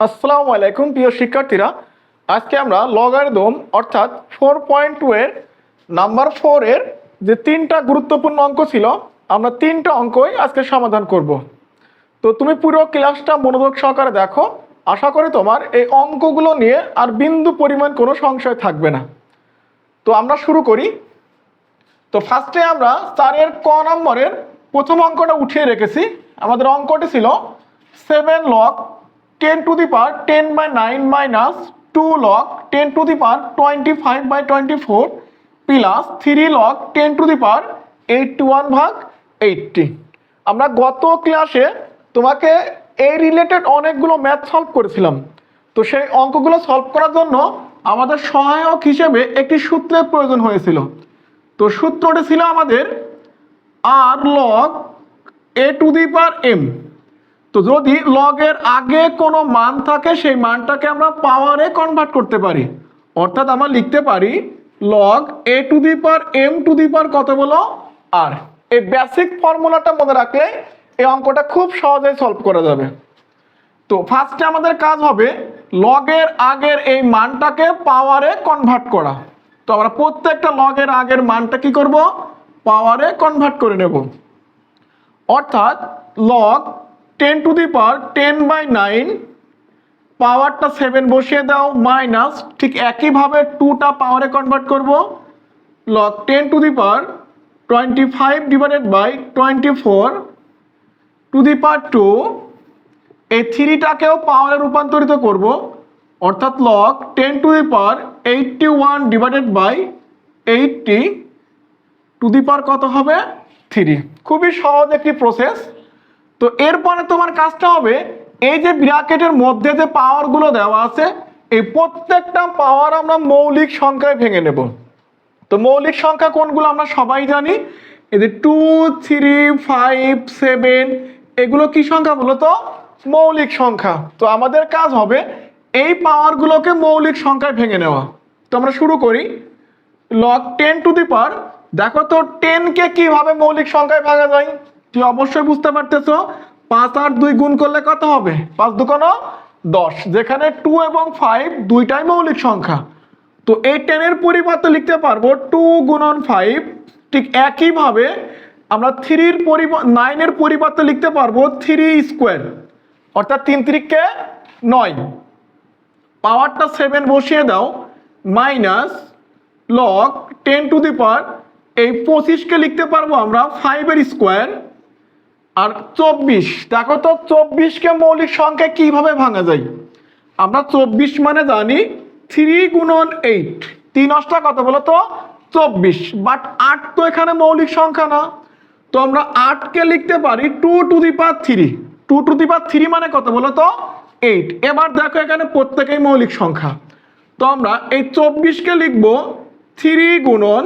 আসসালামু আলাইকুম, প্রিয় শিক্ষার্থীরা। আজকে আমরা লগারিদম, অর্থাৎ ফোর পয়েন্ট টু এর নাম্বার ফোর এর যে তিনটা গুরুত্বপূর্ণ অঙ্ক ছিল, আমরা তিনটা অঙ্কই আজকে সমাধান করব। তো তুমি পুরো ক্লাসটা মনোযোগ সহকারে দেখো। আশা করি তোমার এই অঙ্কগুলো নিয়ে আর বিন্দু পরিমাণ কোনো সংশয় থাকবে না। তো আমরা শুরু করি। তো ফার্স্টে আমরা চারের ক নম্বরের প্রথম অঙ্কটা উঠিয়ে রেখেছি। আমাদের অঙ্কটি ছিল seven log ten to the power ten by nine minus two log ten to the power twenty five by twenty four plus three log ten to the power eighty one ভাগ এইটটি আমরা গত ক্লাসে তোমাকে এই related অনেকগুলো math solve করেছিলাম। তো সেই অঙ্কগুলো সলভ করার জন্য আমাদের সহায়ক হিসেবে একটি সূত্রের প্রয়োজন হয়েছিল। তো সূত্রটি ছিল আমাদের আর log a to the power m তো যদি লগের আগে কোনো মান থাকে, সেই মানটাকে আমরা পাওয়ারে কনভার্ট করতে পারি। অর্থাৎ আমরা লিখতে পারি log a to the power m to the power কত বলো? আর এই বেসিক ফর্মুলাটা মনে রাখলে এই অঙ্কটা খুব সহজেই সলভ করা যাবে। তো ফার্স্টে আমাদের কাজ হবে লগের আগের এই মানটাকে পাওয়ারে কনভার্ট করা। তো আমরা প্রত্যেকটা লগের আগের মানটা কি করব? পাওয়ারে কনভার্ট করে নেব। অর্থাৎ log ten to the power ten by nine পাওয়ারটা সেভেন বসিয়ে দাও মাইনাস ঠিক একইভাবে টুটা পাওয়ারে কনভার্ট করব। Log ten to the power twenty five divided by twenty four to the power two এই থ্রিটাকেও পাওয়ারে রূপান্তরিত করব। অর্থাৎ log ten to the power eighty one divided by eighty to the power কত হবে? থ্রি খুবই সহজ একটি প্রসেস তো এরপরে তোমার কাজটা হবে, এই যে ব্র্যাকেটের মধ্যে যে পাওয়ারগুলো দেওয়া আছে, এই প্রত্যেকটা পাওয়ার আমরা মৌলিক সংখ্যায় ভেঙে নেব। তো মৌলিক সংখ্যা কোনগুলো আমরা সবাই জানি? এই যে টু থ্রি ফাইভ সেভেন এগুলো কি সংখ্যা বলো তো? মৌলিক সংখ্যা। তো আমাদের কাজ হবে এই পাওয়ারগুলোকে মৌলিক সংখ্যায় ভেঙে নেওয়া। তো আমরা শুরু করি। Log ten to the power দেখো তো টেনকে কীভাবে মৌলিক সংখ্যায় ভাঙা যায়? তুই অবশ্যই বুঝতে পারতেছো, পাঁচ আর দুই গুণ করলে কত হবে? পাঁচ দুকোনো দশ। যেখানে টু এবং ফাইভ দুইটাই মৌলিক সংখ্যা। তো এই টেনের পরিবর্তে লিখতে পারব টু গুণন ফাইভ ঠিক একইভাবে আমরা থ্রির পরিবর্তে নাইনের পরিবর্তে লিখতে পারব থ্রি স্কোয়ার অর্থাৎ তিন তিরিককে নয়। পাওয়ারটা সেভেন বসিয়ে দাও minus log ten to the power এই পঁচিশকে লিখতে পারব আমরা ফাইভের স্কোয়ার আর চব্বিশ, দেখো তো চব্বিশকে মৌলিক সংখ্যা কীভাবে ভাঙা যায়? আমরা চব্বিশ মানে জানি থ্রি গুণন এইট। তিন অষ্টা কত বলো তো? চব্বিশ। বাট আট তো এখানে মৌলিক সংখ্যা না। তো আমরা আটকে লিখতে পারি two to the power three. Two to the power three মানে কত বলো তো? এইট। এবার দেখো এখানে প্রত্যেকেই মৌলিক সংখ্যা। তো আমরা এই চব্বিশকে লিখব থ্রি গুণন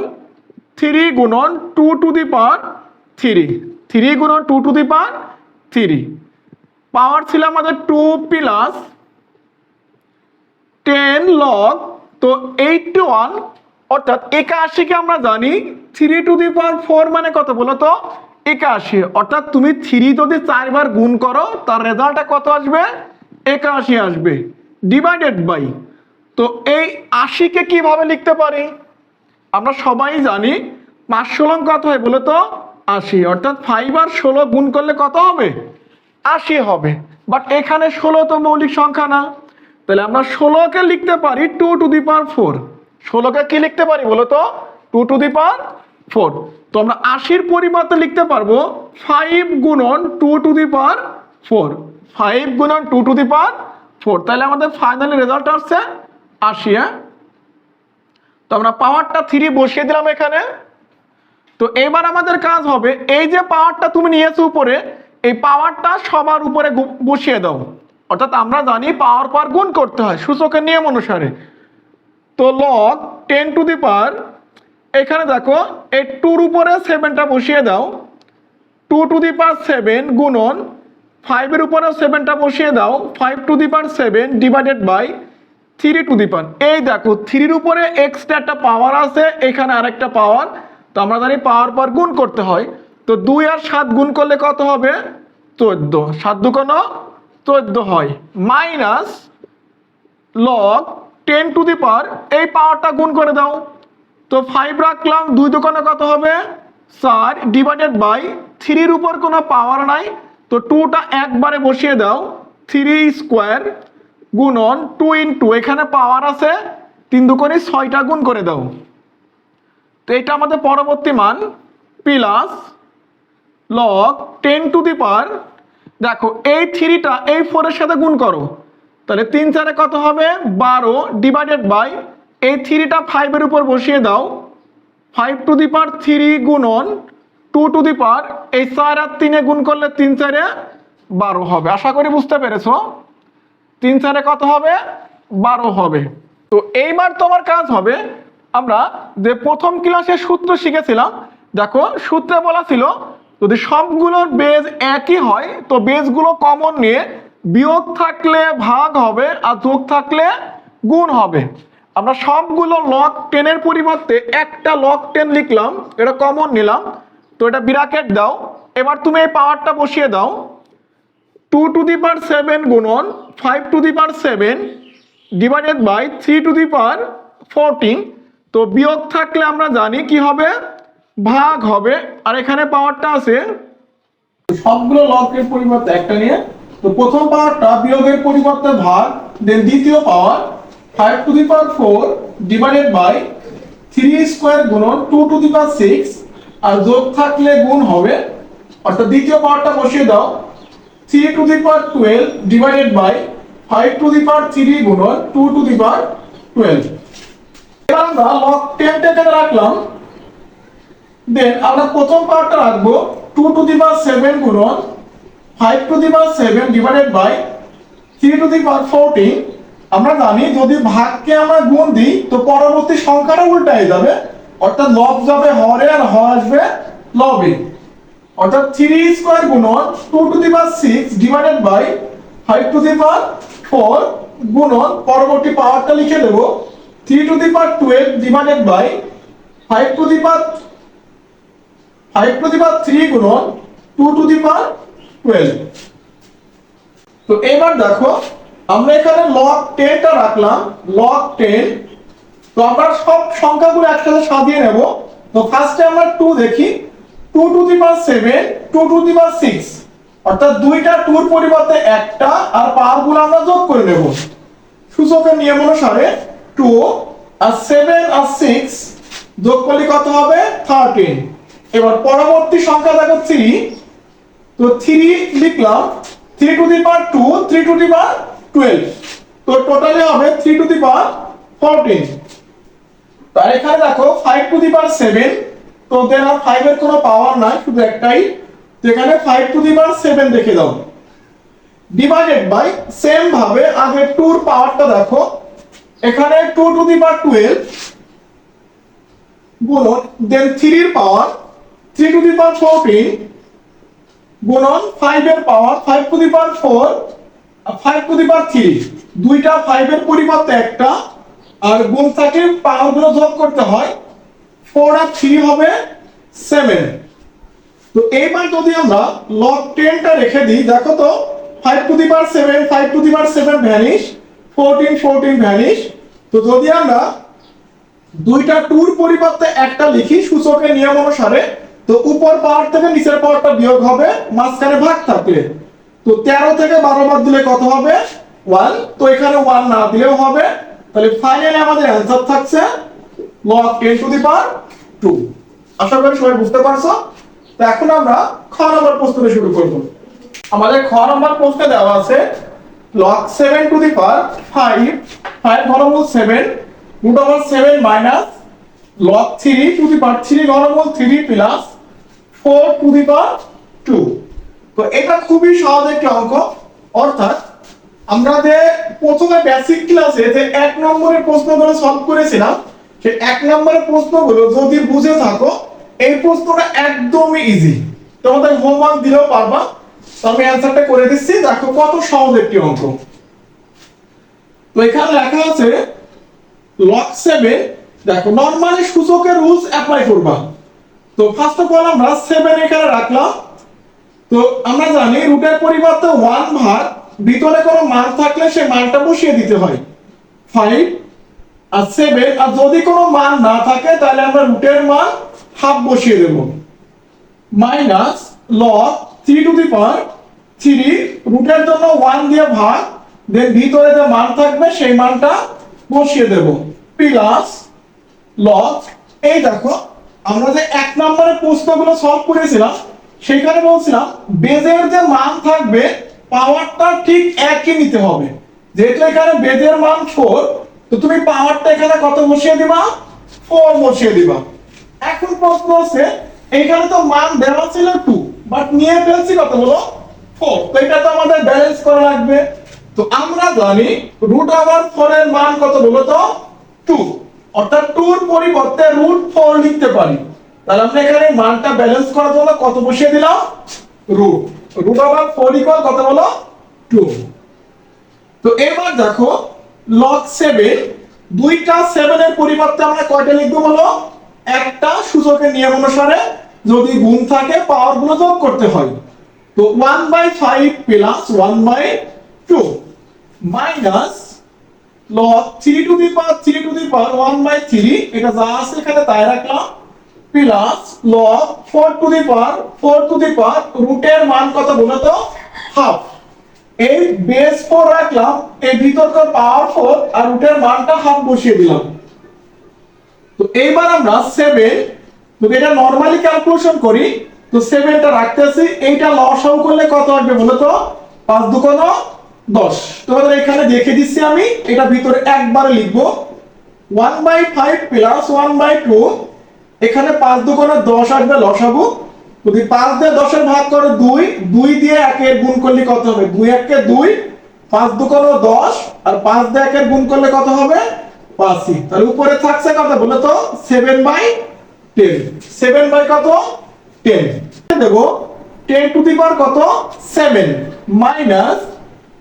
থ্রি গুণন two to the power three. Three গুণন two to the power three power ছিল আমাদের টু প্লাস টেন লগ তো এইটটি ওয়ান অর্থাৎ একাশিকে আমরা জানি three to the power four মানে কত বলো তো? একাশি। অর্থাৎ তুমি থ্রি যদি চারবার গুণ করো, তার রেজাল্টটা কত আসবে? একাশি আসবে। ডিভাইডেড বাই তো এই আশিকে কীভাবে লিখতে পারি? আমরা সবাই জানি পাঁচ ষোলো কত হয় বলো তো? আশি, অর্থাৎ ফাইভ আর ষোলো গুণ করলে কত হবে? আশি হবে। বাট এখানে ষোলো তো মৌলিক সংখ্যা না। তাহলে আমরা ষোলোকে লিখতে পারি two to the power four ষোলোকে কি লিখতে পারি বলো তো? Two to the power four তো আমরা আশির পরিবর্তে লিখতে পারব ফাইভ গুণন two to the power four five গুণন two to the power four তাহলে আমাদের ফাইনালি রেজাল্ট আসছে আশি হ্যাঁ? তো আমরা পাওয়ারটা থ্রি বসিয়ে দিলাম এখানে। তো এবার আমাদের কাজ হবে, এই যে পাওয়ারটা তুমি নিয়েছো উপরে, এই পাওয়ারটা সবার উপরে বসিয়ে দাও। অর্থাৎ আমরা জানি পাওয়ার পার গুণ করতে হয় সূচকের নিয়ম অনুসারে। তো log ten to the power এখানে দেখো, এই টুর উপরে সেভেনটা বসিয়ে দাও। Two to the power seven গুণন ফাইভের উপরে সেভেনটা বসিয়ে দাও five to the power seven divided by three to the power এই দেখো থ্রির উপরে এক্সট্রা একটা পাওয়ার আছে, এখানে আরেকটা পাওয়ার তো আমরা জানি পাওয়ার পর গুণ করতে হয়, তো দুই আর সাত গুণ করলে কত হবে? চোদ্দ। সাত দু কোনো চোদ্দ হয়। Minus log ten to the power এই পাওয়ারটা গুণ করে দাও। তো ফাইভ রাখলাম, দুই দোকানে কত হবে? চার ডিভাইডেড বাই থ্রির উপর কোনো পাওয়ার নাই, তো টুটা একবারে বসিয়ে দাও। থ্রি স্কোয়ার গুণন টু ইন্টু এখানে পাওয়ার আছে, তিন দুকোনি ছয়টা গুণ করে দাও। তো এটা আমাদের পরবর্তী মান plus log ten to the power দেখো, এই থ্রিটা এই ফোরের সাথে গুণ করো। তাহলে তিন চারে কত হবে? বারো ডিভাইডেড বাই এই থ্রিটা ফাইভের উপর বসিয়ে দাও। Five to the power three গুণন টু টু দি পাওয়ার এই চার আর তিনে গুণ করলে তিন চারে বারো হবে। আশা করি বুঝতে পেরেছ? তিন চারে কত হবে? বারো হবে। তো এইবার তোমার কাজ হবে আমরা যে প্রথম ক্লাসে সূত্র শিখেছিলাম, দেখো সূত্রে বলা ছিল, যদি সবগুলোর বেজ একই হয়, তো বেজগুলো কমন নিয়ে বিয়োগ থাকলে ভাগ হবে আর যোগ থাকলে গুণ হবে। আমরা সবগুলো লক টেনের পরিবর্তে একটা লক টেন লিখলাম, এটা কমন নিলাম, তো এটা বিরাকেট দাও, এবার তুমি এই পাওয়ারটা বসিয়ে দাও। Two to the power seven গুণন five to the power seven divided by three to the power fourteen তো বিয়োগ থাকলে আমরা জানি কি হবে? ভাগ হবে। আর এখানে পাওয়ারটা আছে। সবগুলো লগের পরিবর্তে একটা নিয়ে, তো প্রথম পাওয়ারটা বিয়োগের পরিবর্তে ভাগ দেন দ্বিতীয় power five to the power four divided by three square গুণন two to the power six আর যোগ থাকলে গুণ হবে, অর্থাৎ দ্বিতীয় পাওয়ারটা বসিয়ে দাও three to the power twelve divided by five to the power three গুণন two to the power twelve এবার আমরা লগ টেনটা এখানে রাখলাম দেন আমরা প্রথম পাওয়ারটা রাখব two to the power seven গুণন five to the power seven divided by three to the power fourteen আমরা জানি যদি ভাগকে আমরা গুণ দিই, তো পরবর্তী সংখ্যাটা উল্টায় যাবে, অর্থাৎ লব যাবে হরে আর হ আসবে লবে অর্থাৎ থ্রি স্কোয়ার গুণন two to the power six divided by five to the power four গুণন, পরবর্তী পাওয়ারটা লিখে দেবো। Three to the power twelve divided by five to the power five to the power three গুণন two to the power twelve তো এবার দেখো, আমরা এখানে লগ টেনটা রাখলাম লগ টেন তো আমরা সব সংখ্যাগুলো একসাথে সাজিয়ে নেব। তো ফার্স্টে আমরা টু দেখি two to the power seven two to the power six অর্থাৎ দুইটা টুর পরিবর্তে একটা আর পাওয়ারগুলো আমরা যোগ করে নেব। সূচকের নিয়ম অনুসারে টু আর সেভেন আর সিক্স যোগ করলে কত হবে? থার্টিন এবার পরবর্তী সংখ্যা দেখো থ্রি তো থ্রি লিখলাম three to the power two three to the power twelve তো টোটালি হবে three to the power fourteen তার এখানে দেখো five to the power seven তো দেন আর ফাইভ এর কোনো পাওয়ার নাই, শুধু একটাই। তো এখানে five to the power seven দেখে দাও। ডিভাইডেড বাই সেম ভাবে আগে টুর পাওয়ারটা দেখো। এখানে two to the power twelve গুণন দেন থ্রির পাওয়ার three to the power fourteen গুণন ফাইভ এর পাওয়ার five to the power four five to the power three দুইটা ফাইভ এর পরিবর্তে একটা, আর গুণ থাকে পাওয়ারগুলো যোগ করতে হয় ফোর আর থ্রি হবে সেভেন তো এইবার যদি আমরা লগ টেনটা রেখে দিই, দেখো তো five to the power seven five to the power seven vanish fourteen fourteen vanish তো যদি আমরা দুইটা টুর পরিবর্তে একটা লিখি সূচকের নিয়ম অনুসারে, তো উপর পাওয়ার থেকে নিচের পাওয়ারটা বিয়োগ হবে, মাঝখানে ভাগ থাকলে। তো তেরো থেকে বারো বাদ দিলে কত হবে? ওয়ান তো এখানে ওয়ান না দিলেও হবে। তাহলে ফাইনালি আমাদের অ্যান্সার থাকছে log ten to the power two আশা করি সবাই বুঝতে পারছ? তো এখন আমরা খ নম্বর প্রশ্নটা শুরু করব। আমাদের খ নম্বর প্রশ্নে দেওয়া আছে log seven to the power five five ঘনমূল seven root over seven minus log three to the power three ঘনমূল three plus four to the power two তো এটা খুবই সহজ একটি অঙ্ক। অর্থাৎ আমরা যে প্রথমে বেসিক ক্লাসে যে এক নম্বরের প্রশ্নগুলো সলভ করেছিলাম সেই এক নম্বরের প্রশ্নগুলো যদি বুঝে থাকো, এই প্রশ্নটা একদমই ইজি তোমাদের হোমওয়ার্ক দিলেও পারবা। তো আমি অ্যান্সারটা করে দিচ্ছি। দেখো কত সহজ একটি অঙ্ক। তো এখানে লেখা আছে লগ সেভেন দেখো নর্মালি সূচকের রুলস অ্যাপ্লাই করবা। তো ফার্স্ট অফ অল আমরা সেভেন এখানে রাখলাম। তো আমরা জানি রুটের পরিবর্তে ওয়ান ভাগ ভিতরে কোনো মান থাকলে সেই মানটা বসিয়ে দিতে হয়। ফাইভ আর সেভেন আর যদি কোনো মান না থাকে, তাহলে আমরা রুটের মান হাফ বসিয়ে দেব। Minus log three to the power three রুটের জন্য ওয়ান দিয়ে ভাগ দেন ভিতরে যে মান থাকবে, সেই মানটা বসিয়ে দেব। প্লাস লগ এই দেখো, আমরা যে এক নম্বরের প্রশ্নগুলো সলভ করেছিলাম, সেখানে বলছিলাম, বেজের যে মান থাকবে পাওয়ারটা ঠিক একই নিতে হবে। যেহেতু এখানে বেজের মান ফোর তো তুমি পাওয়ারটা এখানে কত বসিয়ে দিবা? ফোর বসিয়ে দিবা। এখন প্রশ্ন হচ্ছে, এখানে তো মান দেওয়া ছিল টু বাট নিয়ে ফেলছি কত বলো তো এটা তো আমাদের ব্যালেন্স করা লাগবে। তো আমরা জানি রুট ফোর এর মান কত তো? টু অর্থাৎ টুর পরিবর্তে রুট ফোর লিখতে পারি। তাহলে আমরা এখানে মানটা ব্যালেন্স করার জন্য কত বসিয়ে দিলাম? রুট রুট ফোর ইকুয়াল কত টু তো এবার দেখো লগ সেভেন দুইটা সেভেনের পরিবর্তে আমরা কয়টা লিখব বলো? একটা সূচকের নিয়ম অনুসারে যদি গুণ থাকে পাওয়ারগুলো যোগ করতে হয়। তো one by five plus one by two minus three to the power three to the power one by three এটা যা আছে এখানে তাই রাখলাম plus log four to the power four to the power রুটের মান কত বলো তো? হাফ এই বেস ফোর রাখলাম, এই ভিতরকার পাওয়ার ফোর আর রুটের মানটা হাফ বসিয়ে দিলাম। তো এইবার আমরা সেভেন যদি এটা নর্মালি ক্যালকুলেশন করি তো সেভেনটা রাখতেছি এইটা লসাও করলে কত আসবে বলো তো? পাঁচ দুকোন দশ। তোমাদের এখানে দেখে দিচ্ছি আমি। এটা ভিতরে একবারে লিখব। One by five plus one by two এখানে পাঁচ দুকোনে দশ আসবে লসাগু যদি পাঁচ দিয়ে দশের ভাগ করে দুই দুই দিয়ে একের গুণ করলে কত হবে? দুই একে দুই, পাঁচ দুকোনো দশ, আর পাঁচ দিয়ে একের গুণ করলে কত হবে? পাঁচই। তাহলে উপরে থাকছে কত বলে তো? Seven by ten seven by কত? টেন দেবো টেন টু দি পাওয়ার কত? Seven minus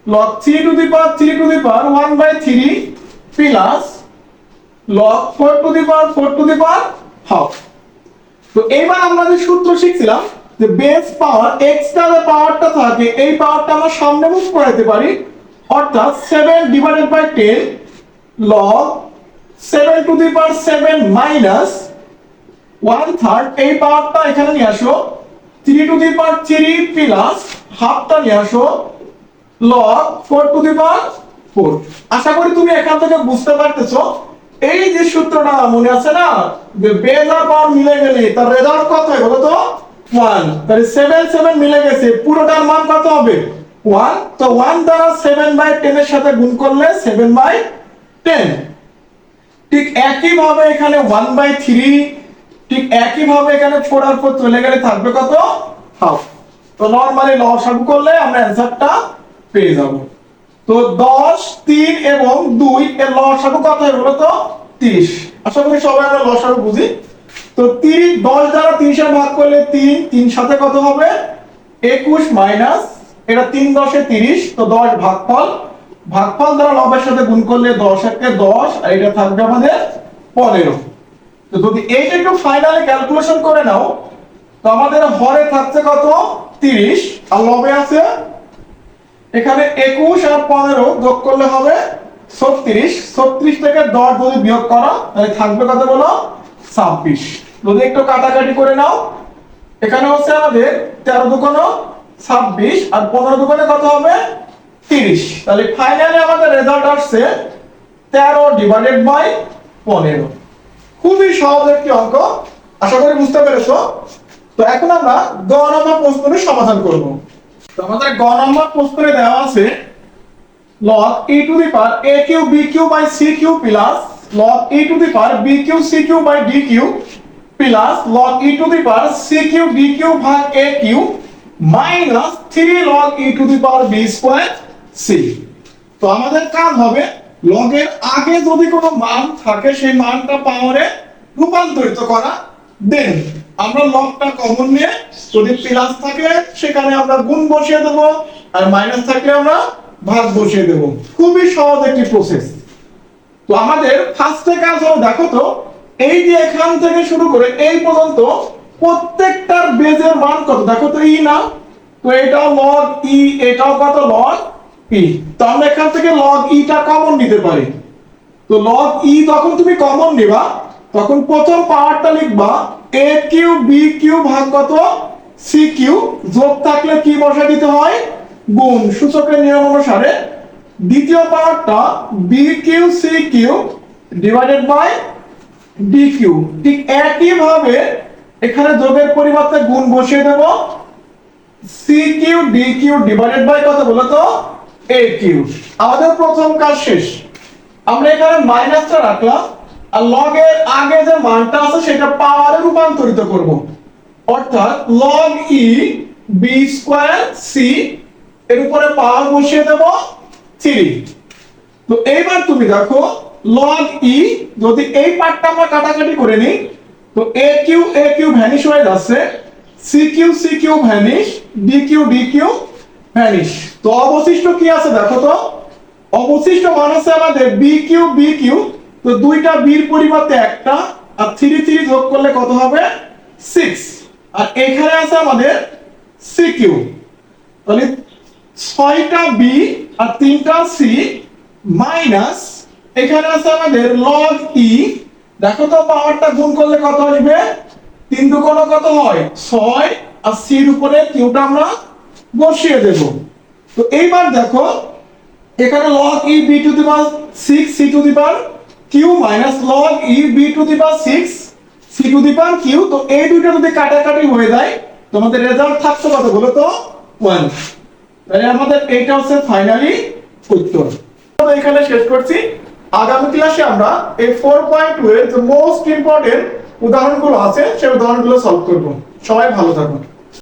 log three to the power three to the power one by three plus log four to the power four to the power half তো এইবার আমরা যে সূত্র শিখছিলাম, যে base পাওয়ার extra যে পাওয়ারটা থাকে, এই পাওয়ারটা আমরা সামনে মুভ করাতে পারি। অর্থাৎ seven divided by ten log seven to the power seven minus one third এই পাওয়ারটা এখানে নিয়ে আসো। Three to the power three plus হাফটা নিয়ে আসো। Log four to the power four আশা করি তুমি এখান থেকে বুঝতে পারতেছো। এই যে সূত্রটা মনে আছে না? যে বেজ পাওয়ার মিলে গেলে তার রেজাল্ট কত হয় বলো তো? ওয়ান তাহলে সেভেন সেভেন মিলে গেছে। পুরোটার মান কত হবে? ওয়ান তো ওয়ান দ্বারা সেভেন বাই টেন এর সাথে গুণ করলে সেভেন বাই টেন ঠিক একই ভাবে এখানে ওয়ান বাই থ্রি ঠিক একই ভাবে এখানে ফোর ফোর চলে গেলে থাকবে কত? হাফ তো নর্মালি লসাগু করলে আমরা অ্যান্সারটা পেয়ে যাব। তো দশ, তিন এবং দুই, এর লসাগু কত বলো তো? তিরিশ। আশা করি সবাই আমরা লসাগু বুঝি। তো তিরিশ দশ দ্বারা তিরিশে ভাগ করলে তিন তিন সাথে কত হবে? একুশ মাইনাস এটা তিন দশে তিরিশ, তো দশ ভাগফল। ভাগফল দ্বারা লবের সাথে গুণ করলে দশ একে দশ, আর এটা থাকবে আমাদের পনেরো। তো যদি এইটা একটু ফাইনালে ক্যালকুলেশন করে নাও, তো আমাদের হরে থাকছে কত? তিরিশ। আর লবে আছে? এখানে একুশ আর পনেরো যোগ করলে হবে ছত্রিশ। ছত্রিশ থেকে দশ যদি বিয়োগ করা, তাহলে থাকবে কত বলো? ছাব্বিশ। যদি একটু কাটাকাটি করে নাও, এখানে হচ্ছে আমাদের তেরো দুকোনো ছাব্বিশ আর পনেরো দুকোনে কত হবে? তিরিশ। তাহলে ফাইনালি আমাদের রেজাল্ট আসছে তেরো ডিভাইডেড বাই পনেরো। খুবই সহজ একটি অঙ্ক আশা করি বুঝতে পেরেছ তো এখন আমরা গ নম্বর প্রশ্নের সমাধান করব তো আমাদের গ নম্বর প্রশ্নে দেওয়া আছে log e to the power a cube b cube by c cube plus log e to the power b cube c cube by d cube plus log e to the power c cube d cube ভাগ a cube minus 3 log e to the power b square c তো আমাদের কাজ হবে লগের আগে যদি কোনো মান থাকে, সেই মানটা পাওয়ারে রূপান্তরিত করা দেন। আমরা লগটা কমন নিয়ে যদি প্লাস থাকে, সেখানে আমরা গুণ বসিয়ে দেব, আর মাইনাস থাকলে আমরা ভাগ বসিয়ে দেব। খুবই সহজ একটি প্রসেস তো আমাদের ফার্স্টে কাজ হলো, দেখো তো, এই যে এখান থেকে শুরু করে এই পর্যন্ত প্রত্যেকটার বেজের মান কত? দেখো তো ই না? তো এটাও লগ ই এটাও কত? লগ ই তো আমরা এখান থেকে লগ ইটা কমন নিতে পারি। তো লগ ই যখন তুমি কমন নিবা, তখন প্রথম পাওয়ারটা লিখবা এ কিউ বি কিউ ভাগ কত? সি কিউ যোগ থাকলে কি দিতে হয়? গুণ। সূচকের নিয়ম অনুসারে দ্বিতীয় পাওয়ারটা B Q C Q divided by D Q ঠিক একই ভাবে এখানে যোগের পরিবর্তে গুণ বসিয়ে দেব। C Q D Q divided by কত বলো তো? আমাদের প্রথম কাজ শেষ। আমরা এখানে মাইনাসটা রাখলাম আর লগ এর আগে যে মানটা আছে সেটা পাওয়ারে রূপান্তরিত করব। অর্থাৎ log e B square C এর উপরে পাওয়ার বসিয়ে দেব 3 তো এইবার তুমি দেখো লগ ই যদি এই পার্টটা আমরা কাটাকাটি করে নিই, তো A Q A Q vanish হয়ে যাচ্ছে। C Q C Q vanish D Q D Q vanish তো অবশিষ্ট কি আছে দেখো তো? অবশিষ্ট মান আছে আমাদের বি কিউ বি কিউ তো দুইটা বির পরিবর্তে একটা, আর থ্রি থ্রি যোগ করলে কত হবে? সিক্স আর এখানে আছে আমাদের সি কিউ তাহলে ছয়টা বি আর তিনটা সি মাইনাস এখানে আছে আমাদের লগ ই দেখো তো পাওয়ারটা গুণ করলে কত আসবে? তিন দুগুণ কত হয়? ছয়। আর সির উপরে কিউটা আমরা বসিয়ে দেব। তো এইবার দেখো, এখানে log e b to the power 6 c to the power q minus log e b to the power 6 c to the power q তো এই দুইটা যদি কাটাকাটি হয়ে যায়, তোমাদের রেজাল্ট থাকতো কত বলো তো? 1 তাহলে আমাদের এইটা হচ্ছে ফাইনালি উত্তর। এখানে শেষ করছি। আগামী ক্লাসে আমরা এই 4.2 এর যে মোস্ট ইম্পর্টেন্ট উদাহরণগুলো আছে, সেই উদাহরণগুলো সলভ করব। সবাই ভালো থাকুন